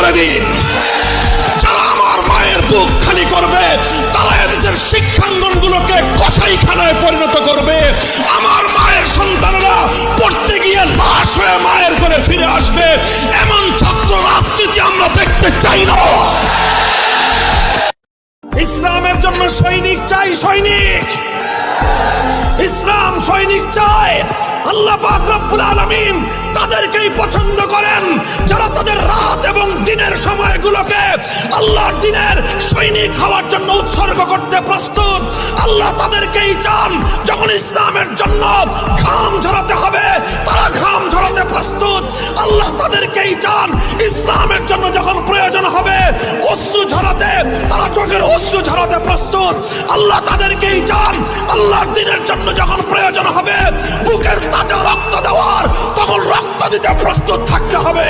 করে দিন। যারা আমার মায়ের বুক খালি করবে, তারা এদেশের শিক্ষাঙ্গনগুলোকে কসাইখানায় পরিণত করবে। আমার মায়ের সন্তানরা পড়তে গিয়ে লাশ হয়ে মায়ের করে ফিরে আসবে। এমন ছাত্র রাজনীতি আমরা দেখতে চাই না। ইসলামের জন্য সৈনিক চাই সৈনিক। ইসলাম সৈনিক চায়। আল্লাহ পাক রব্বুল তাদেরকেই পছন্দ করেন। দিনের সময়গুলোকে আল্লাহর দিনের সৈনিক হওয়ার জন্য উৎসর্গ করতে প্রস্তুত। আল্লাহ তাদেরকেই চান, যখন ইসলামের জন্য ঘাম ঝরাতে হবে, তারা ঘাম ঝরাতে প্রস্তুত। আল্লাহ তাদেরকেই চান, ইসলামের জন্য যখন প্রয়োজন হবে, অশ্রু ঝরাতে, তারা চোখের অশ্রু ঝরাতে প্রস্তুত। আল্লাহ তাদেরকেই চান, আল্লাহর দিনের জন্য যখন প্রয়োজন হবে, বুকের তাজা রক্ত দেওয়ার, তখন রক্ত দিতে প্রস্তুত থাকতে হবে।